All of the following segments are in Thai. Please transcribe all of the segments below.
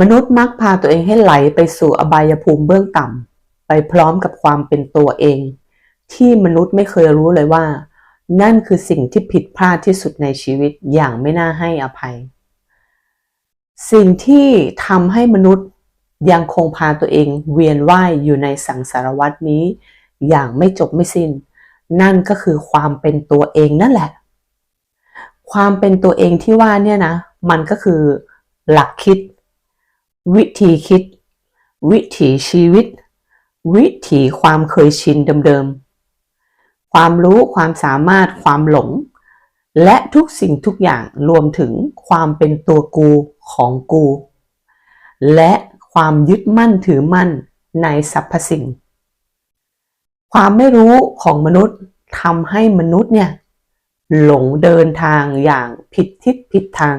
มนุษย์มักพาตัวเองให้ไหลไปสู่อบายภูมิเบื้องต่ำไปพร้อมกับความเป็นตัวเอง ที่มนุษย์ไม่เคยรู้เลยว่า นั่นคือสิ่งที่ผิดพลาดที่สุดในชีวิตอย่างไม่น่าให้อภัย สิ่งที่ทำให้มนุษย์ยังคงพาตัวเองเวียนว่ายอยู่ในสังสารวัฏนี้ อย่างไม่จบไม่สิ้น นั่นก็คือความเป็นตัวเองนั่นแหละ ความเป็นตัวเองที่ว่าเนี่ยนะ มันก็คือหลักคิด วิธีคิด วิถีชีวิต วิถีความเคยชินเดิมๆ ความรู้ความสามารถความหลง และทุกสิ่งทุกอย่างรวมถึงความเป็นตัวกูของกู และความยึดมั่นถือมั่นในสรรพสิ่ง ความไม่รู้ของมนุษย์ทำให้มนุษย์เนี่ยหลงเดินทางอย่างผิดทิศผิดทาง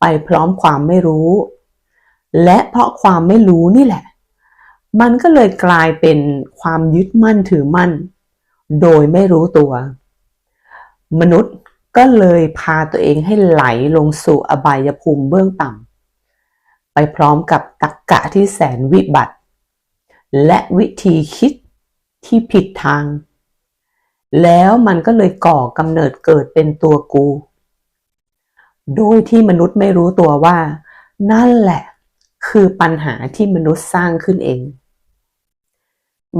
ไปพร้อมความไม่รู้ และเพราะความไม่รู้นี่แหละ มันก็เลยกลายเป็นความยึดมั่นถือมั่น โดยไม่รู้ตัว มนุษย์ก็เลยพาตัวเองให้ไหลลงสู่อบายภูมิเบื้องต่ำไปพร้อมกับตักกะที่แสนวิบัติ และวิธีคิดที่ผิดทาง แล้วมันก็เลยก่อกำเนิดเกิดเป็นตัวกู โดยที่มนุษย์ไม่รู้ตัวว่า นั่นแหละ คือปัญหาที่มนุษย์สร้างขึ้นเอง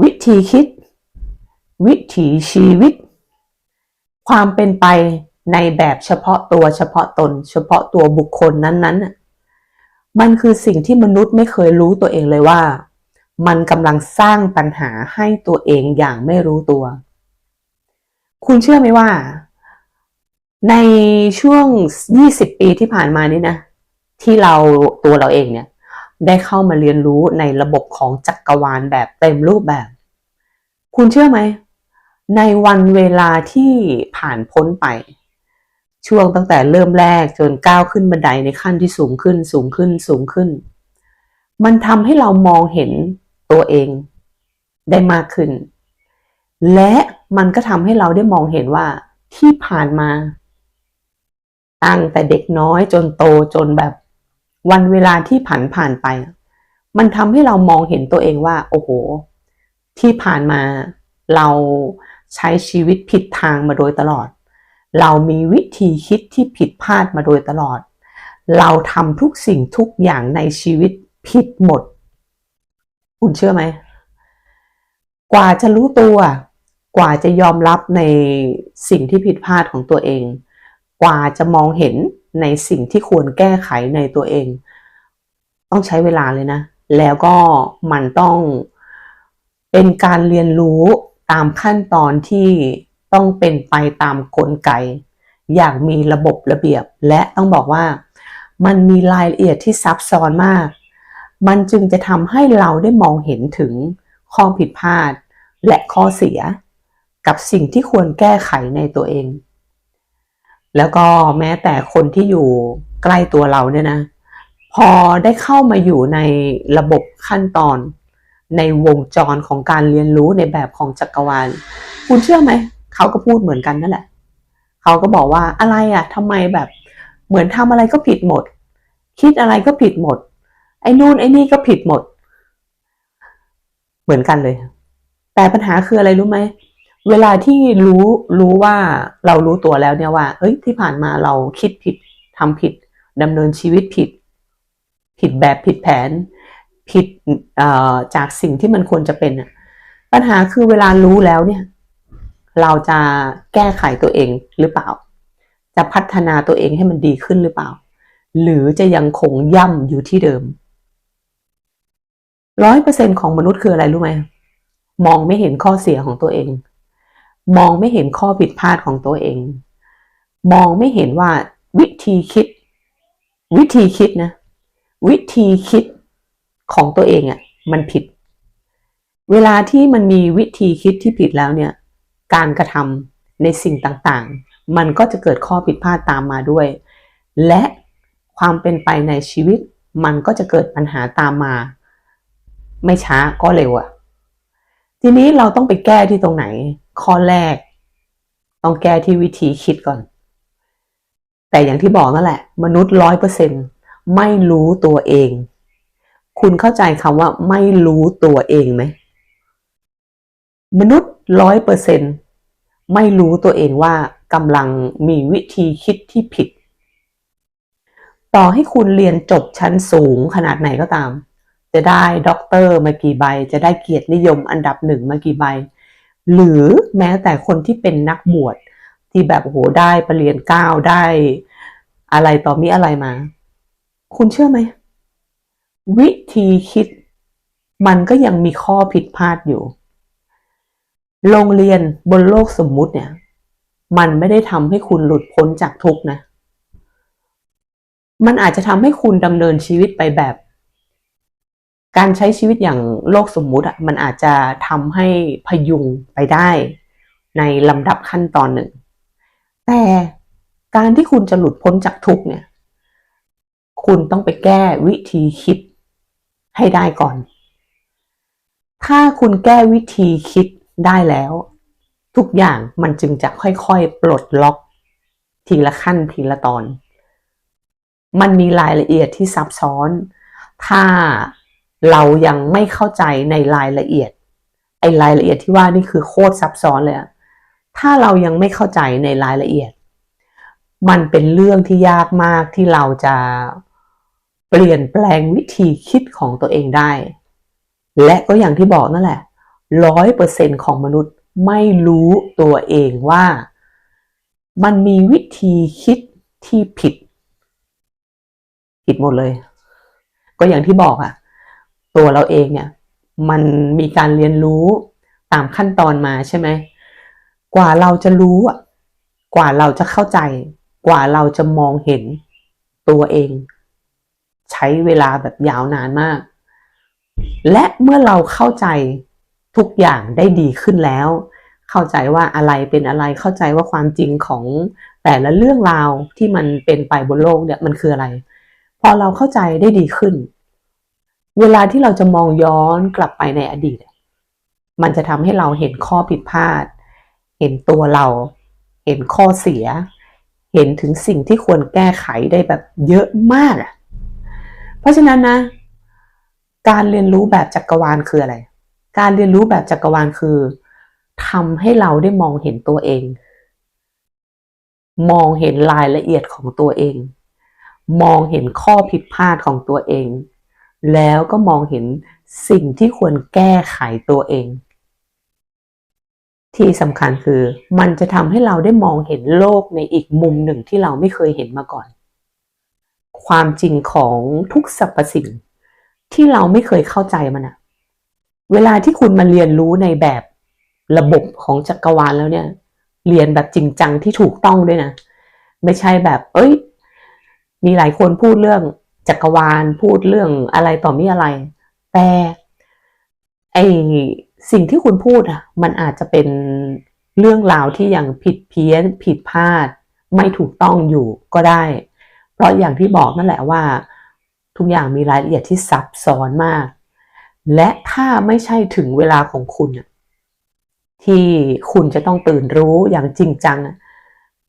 วิธีคิด วิถีชีวิต ความเป็นไปในแบบเฉพาะตัวเฉพาะตน เฉพาะตัวบุคคลนั้นๆ มันคือสิ่งที่มนุษย์ไม่เคยรู้ตัวเองเลยว่า มันกำลังสร้างปัญหาให้ตัวเองอย่างไม่รู้ตัว คุณเชื่อไหมว่า ในช่วง 20 ปีที่ผ่านมานี้นะ ที่เราตัวเราเองเนี่ย ได้เข้ามาเรียนรู้ในระบบของจักรวาลแบบเต็มรูปแบบ คุณเชื่อไหม ในวันเวลาที่ผ่านพ้นไป ช่วงตั้งแต่เริ่มแรกจนก้าวขึ้นบันไดในขั้นที่สูงขึ้นสูงขึ้นสูงขึ้น มันทำให้เรามองเห็นตัวเองได้มากขึ้น และมันก็ทำให้เราได้มองเห็นว่าที่ผ่านมา ตั้งแต่เด็กน้อยจนโตจนแบบ วันเวลาที่ผ่านผ่านไป มันทำให้เรามองเห็นตัวเองว่า โอ้โห ที่ผ่านมาเราใช้ชีวิตผิดทางมาโดยตลอด เรามีวิธีคิดที่ผิดพลาดมาโดยตลอด เราทำทุกสิ่งทุกอย่างในชีวิตผิดหมด คุณเชื่อไหม กว่าจะรู้ตัว กว่าจะยอมรับในสิ่งที่ผิดพลาดของตัวเอง กว่าจะมองเห็น ในสิ่งที่ควรแก้ไขในตัวเอง ต้องใช้เวลาเลยนะ แล้วก็มันต้องเป็นการเรียนรู้ตามขั้นตอนที่ต้องเป็นไปตามกลไก อย่างมีระบบระเบียบ และต้องบอกว่ามันมีรายละเอียดที่ซับซ้อนมาก มันจึงจะทำให้เราได้มองเห็นถึงข้อผิดพลาดและข้อเสีย กับสิ่งที่ควรแก้ไขในตัวเอง แล้วก็แม้แต่คนที่อยู่ใกล้ตัวเราเนี่ยนะ พอได้เข้ามาอยู่ในระบบขั้นตอน ในวงจรของการเรียนรู้ในแบบของจักรวาล คุณเชื่อไหม เขาก็พูดเหมือนกันนั่นแหละ เขาก็บอกว่าอะไรอะ่ะทำไมแบบเหมือนทำอะไรก็ผิดหมด คิดอะไรก็ผิดหมด ไอ้นู่นไอ้นี่ก็ผิดหมด เหมือนกันเลย แต่ปัญหาคืออะไรรู้ไหม เวลาที่รู้รู้ว่าเรารู้ตัวแล้วเนี่ยว่าเฮ้ยที่ผ่านมาเราคิดผิดทำผิดดำเนินชีวิตผิด ผิดแบบผิดแผน ผิดจากสิ่งที่มันควรจะเป็นปัญหาคือเวลารู้แล้วเนี่ย เราจะแก้ไขตัวเองหรือเปล่า จะพัฒนาตัวเองให้มันดีขึ้นหรือเปล่า หรือจะยังคงย่ำอยู่ที่เดิมร้อยเปอร์เซ็นของมนุษย์คืออะไรรู้ไหมมองไม่เห็นข้อเสียของตัวเอง มองไม่เห็นข้อผิดพลาดของตัวเอง มองไม่เห็นว่าวิธีคิด วิธีคิดนะ วิธีคิดของตัวเองอะ่ะ มันผิด เวลาที่มันมีวิธีคิดที่ผิดแล้วเนี่ย การกระทำในสิ่งต่างๆ มันก็จะเกิดข้อผิดพลาดตามมาด้วย และความเป็นไปในชีวิต มันก็จะเกิดปัญหาตามมา ไม่ช้าก็เร็วอะทีนี้เราต้องไปแก้ที่ตรงไหน ข้อแรก ต้องแก้ที่วิธีคิดก่อน แต่อย่างที่บอกนั่นแหละ มนุษย์ร้อยเปอร์เซ็นไม่รู้ตัวเอง คุณเข้าใจคำว่าไม่รู้ตัวเองไหม มนุษย์ร้อยเปอร์เซ็นไม่รู้ตัวเองว่ากำลังมีวิธีคิดที่ผิด ต่อให้คุณเรียนจบชั้นสูงขนาดไหนก็ตาม จะได้ด็อกเตอร์มากี่ใบ จะได้เกียรตินิยมอันดับหนึ่งมากี่ใบ หรือแม้แต่คนที่เป็นนักบวชที่แบบโหได้ปรริญญาเก้าได้อะไรต่อมีอะไรมา คุณเชื่อไหม วิธีคิด มันก็ยังมีข้อผิดพลาดอยู่ โรงเรียนบนโลกสมมุติเนี่ย มันไม่ได้ทำให้คุณหลุดพ้นจากทุกนะ มันอาจจะทำให้คุณดำเนินชีวิตไปแบบ การใช้ชีวิตอย่างโลกสมมุติอะมันอาจจะทำให้พยุงไปได้ในลำดับขั้นตอนหนึ่ง แต่การที่คุณจะหลุดพ้นจากทุกเนี่ย คุณต้องไปแก้วิธีคิดให้ได้ก่อน ถ้าคุณแก้วิธีคิดได้แล้ว ทุกอย่างมันจึงจะค่อยๆ ปลดล็อก ทีละขั้นทีละตอน มันมีรายละเอียดที่ซับซ้อน ถ้า เรายังไม่เข้าใจในรายละเอียด ไอ้รายละเอียดที่ว่านี่คือโคตรซับซ้อนเลยถ้าเรายังไม่เข้าใจในรายละเอียด มันเป็นเรื่องที่ยากมากที่เราจะเปลี่ยนแปลงวิธีคิดของตัวเองได้ และก็อย่างที่บอกนั่นแหละร้อยเปอร์เซ็นของมนุษย์ไม่รู้ตัวเองว่า มันมีวิธีคิดที่ผิด ผิดหมดเลย ก็อย่างที่บอกอะ ตัวเราเองเนี่ยมันมีการเรียนรู้ตามขั้นตอนมาใช่ไหมกว่าเราจะรู้อะกว่าเราจะเข้าใจ กว่าเราจะมองเห็นตัวเอง ใช้เวลาแบบยาวนานมาก และเมื่อเราเข้าใจทุกอย่างได้ดีขึ้นแล้ว เข้าใจว่าอะไรเป็นอะไรเข้าใจว่าความจริงของแต่ละเรื่องราวที่มันเป็นไปบนโลกเนี่ยมันคืออะไร พอเราเข้าใจได้ดีขึ้น เวลาที่เราจะมองย้อนกลับไปในอดีต มันจะทำให้เราเห็นข้อผิดพลาด เห็นตัวเรา เห็นข้อเสีย เห็นถึงสิ่งที่ควรแก้ไขได้แบบเยอะมากอะเพราะฉะนั้นนะ การเรียนรู้แบบจักรวาลคืออะไร การเรียนรู้แบบจักรวาลคือทำให้เราได้มองเห็นตัวเอง มองเห็นรายละเอียดของตัวเอง มองเห็นข้อผิดพลาดของตัวเอง แล้วก็มองเห็นสิ่งที่ควรแก้ไขตัวเอง ที่สำคัญคือมันจะทำให้เราได้มองเห็นโลกในอีกมุมหนึ่งที่เราไม่เคยเห็นมาก่อน ความจริงของทุกสรรพสิ่งที่เราไม่เคยเข้าใจมันอะเวลาที่คุณมาเรียนรู้ในแบบระบบของจักรวาลแล้วเนี่ย เรียนแบบจริงจังที่ถูกต้องด้วยนะ ไม่ใช่แบบ เอ้ย มีหลายคนพูดเรื่อง จักรวาลพูดเรื่องอะไรต่อมีอะไร แต่ไอสิ่งที่คุณพูดอะ มันอาจจะเป็นเรื่องราวที่ยังผิดเพี้ยนผิดพลาด ไม่ถูกต้องอยู่ก็ได้ เพราะอย่างที่บอกนั่นแหละว่า ทุกอย่างมีรายละเอียดที่ซับซ้อนมาก และถ้าไม่ใช่ถึงเวลาของคุณที่คุณจะต้องตื่นรู้อย่างจริงจัง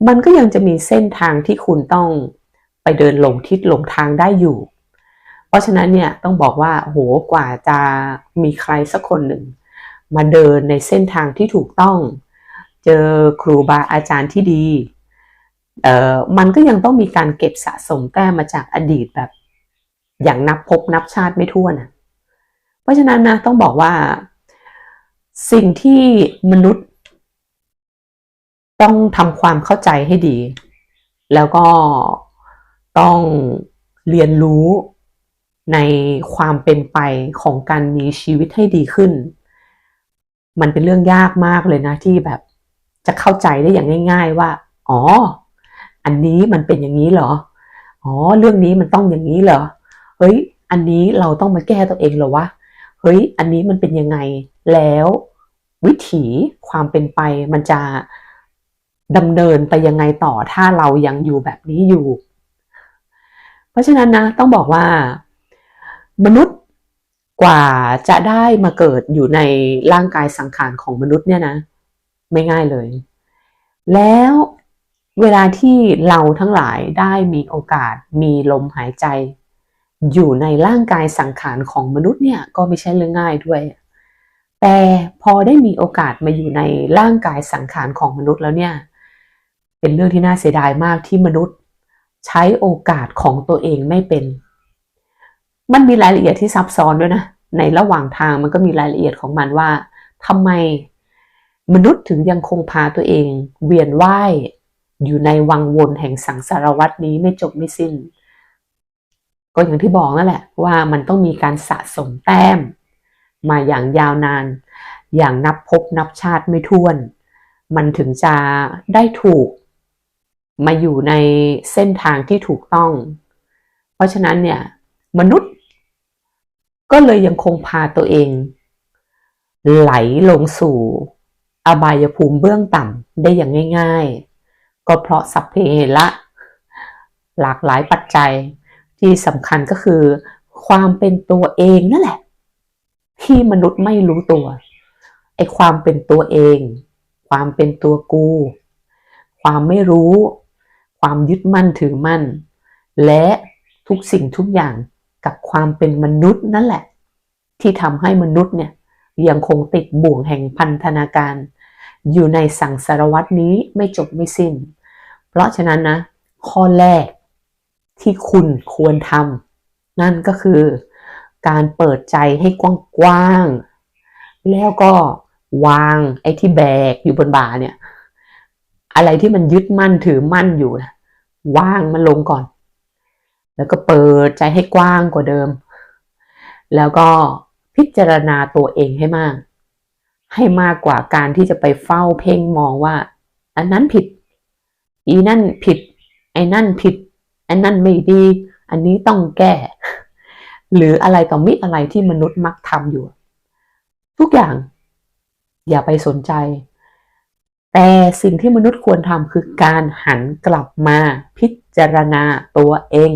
มันก็ยังจะมีเส้นทางที่คุณต้อง ไปเดินหลงทิศหลงทางได้อยู่ เพราะฉะนั้นเนี่ยต้องบอกว่าโหกว่าจะมีใครสักคนหนึ่ง มาเดินในเส้นทางที่ถูกต้อง เจอครูบาอาจารย์ที่ดีเอ่อมันก็ยังต้องมีการเก็บสะสมแต้มมาจากอดีตแบบ อย่างนับพบนับชาติไม่ทั่วนะเพราะฉะนั้นนะต้องบอกว่าสิ่งที่มนุษย์ต้องทำความเข้าใจให้ดี แล้วก็ ต้องเรียนรู้ในความเป็นไปของการมีชีวิตให้ดีขึ้น มันเป็นเรื่องยากมากเลยนะที่แบบจะเข้าใจได้อย่างง่าย ๆว่า อ๋อ อันนี้มันเป็นอย่างนี้เหรอ อ๋อ เรื่องนี้มันต้องอย่างนี้เหรอ เฮ้ย อันนี้เราต้องมาแก้ตัวเองเหรอวะ เฮ้ย อันนี้มันเป็นยังไง แล้ววิถีความเป็นไปมันจะดำเนินไปยังไงต่อถ้าเรายังอยู่แบบนี้อยู่ เพราะฉะนั้นนะต้องบอกว่า มนุษย์กว่าจะได้มาเกิดอยู่ในร่างกายสังขารของมนุษย์เนี่ยนะ ไม่ง่ายเลย แล้วเวลาที่เราทั้งหลายได้มีโอกาสมีลมหายใจ อยู่ในร่างกายสังขารของมนุษย์เนี่ยก็ไม่ใช่เรื่องง่ายด้วย แต่พอได้มีโอกาสมาอยู่ในร่างกายสังขารของมนุษย์แล้วเนี่ย เป็นเรื่องที่น่าเสียดายมากที่มนุษย์ ใช้โอกาสของตัวเองไม่เป็น มันมีรายละเอียดที่ซับซ้อนด้วยนะ ในระหว่างทางมันก็มีรายละเอียดของมันว่าทำไมมนุษย์ถึงยังคงพาตัวเอง เวียนว่ายอยู่ในวังวนแห่งสังสารวัตนี้ไม่จบไม่สิ้น ก็อย่างที่บอกนั่นแหละ ว่ามันต้องมีการสะสมแต้ม มาอย่างยาวนาน อย่างนับพบนับชาติไม่ท้วน มันถึงจะได้ถูก มาอยู่ในเส้นทางที่ถูกต้อง เพราะฉะนั้นเนี่ยมนุษย์ ก็เลยยังคงพาตัวเอง ไหลลงสู่อบายภูมิเบื้องต่ำได้อย่างง่าย ๆ ก็เพราะสัพเพเหระหลากหลายปัจจัยที่สำคัญก็คือ ความเป็นตัวเองนั่นแหละ ที่มนุษย์ไม่รู้ตัวไอ้ความเป็นตัวเอง ความเป็นตัวกู ความไม่รู้ ความยึดมั่นถือมั่น และทุกสิ่งทุกอย่างกับความเป็นมนุษย์นั่นแหละ ที่ทำให้มนุษย์เนี่ยยังคงติดบ่วงแห่งพันธนาการ อยู่ในสังสารวัตนี้ไม่จบไม่สิ้น เพราะฉะนั้นนะ ข้อแรกที่คุณควรทำนั่นก็คือการเปิดใจให้กว้างๆแล้วก็วางไอ้ที่แบกอยู่บนบ่าเนี่ย อะไรที่มันยึดมั่นถือมั่นอยู่นะ วางมันลงก่อน แล้วก็เปิดใจให้กว้างกว่าเดิม แล้วก็พิจารณาตัวเองให้มาก ให้มากกว่าการที่จะไปเฝ้าเพ่งมองว่า อันนั้นผิด อีนั่นผิด ไอ้นั่นผิด อันนั้นไม่ดี อันนี้ต้องแก้ หรืออะไรต่อมิอะไรที่มนุษย์มักทำอยู่ ทุกอย่างอย่าไปสนใจ แต่สิ่งที่มนุษย์ควรทำคือการหันกลับมาพิจารณาตัวเอง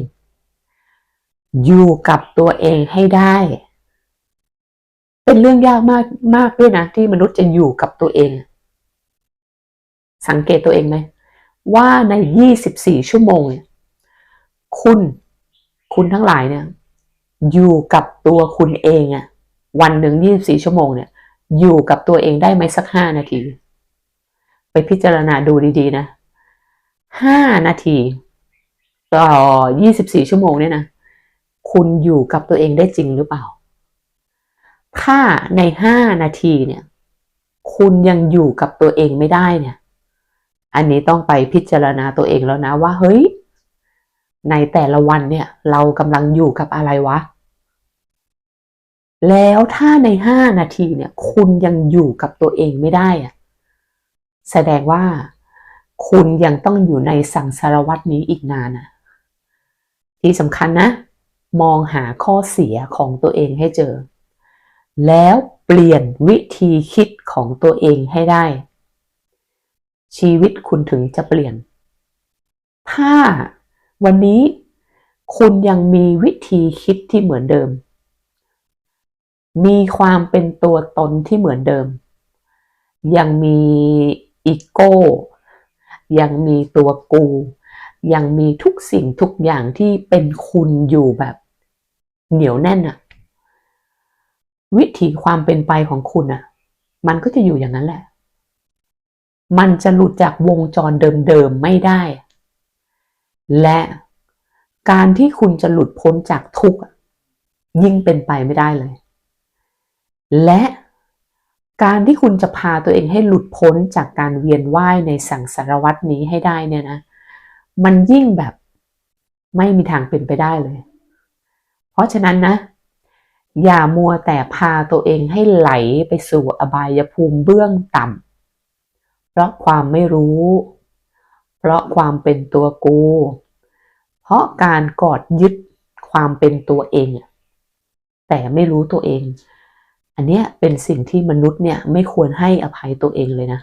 อยู่กับตัวเองให้ได้ เป็นเรื่องยากมากมากด้วยนะ ที่มนุษย์จะอยู่กับตัวเอง สังเกตตัวเองไหมว่าใน 24 ชั่วโมง คุณ คุณทั้งหลายเนี่ย อยู่กับตัวคุณเองอะวันหนึ่ง24 ชั่วโมงเนี่ย อยู่กับตัวเองได้ไหมสัก 5 นาที ไปพิจารณาดูดีๆนะ5นาที ต่อ24ชั่วโมงเนี่ยนะ คุณอยู่กับตัวเองได้จริงหรือเปล่า ถ้าใน5นาทีเนี่ย คุณยังอยู่กับตัวเองไม่ได้เนี่ย อันนี้ต้องไปพิจารณาตัวเองแล้วนะว่า เฮ้ย ในแต่ละวันเนี่ย เรากำลังอยู่กับอะไรวะ แล้วถ้าใน5นาทีเนี่ย คุณยังอยู่กับตัวเองไม่ได้อะ แสดงว่าคุณยังต้องอยู่ในสังสารวัตนี้อีกนานนะที่สำคัญนะ มองหาข้อเสียของตัวเองให้เจอ แล้วเปลี่ยนวิธีคิดของตัวเองให้ได้ ชีวิตคุณถึงจะเปลี่ยน ถ้าวันนี้คุณยังมีวิธีคิดที่เหมือนเดิม มีความเป็นตัวตนที่เหมือนเดิม ยังมี อีโก้ ยังมีตัวกู ยังมีทุกสิ่งทุกอย่างที่เป็นคุณอยู่แบบเหนียวแน่นอะวิถีความเป็นไปของคุณอะมันก็จะอยู่อย่างนั้นแหละ มันจะหลุดจากวงจรเดิมๆไม่ได้ และการที่คุณจะหลุดพ้นจากทุกข์ยิ่งเป็นไปไม่ได้เลย และ การที่คุณจะพาตัวเองให้หลุดพ้นจากการเวียนว่ายในสังสารวัตนี้ให้ได้เนี่ยนะ มันยิ่งแบบไม่มีทางเป็นไปได้เลย เพราะฉะนั้นนะ อย่ามัวแต่พาตัวเองให้ไหลไปสู่อบายภูมิเบื้องต่ำเพราะความไม่รู้ เพราะความเป็นตัวกู เพราะการกอดยึดความเป็นตัวเอง แต่ไม่รู้ตัวเอง อันเนี้ยเป็นสิ่งที่มนุษย์เนี่ยไม่ควรให้อภัยตัวเองเลยนะ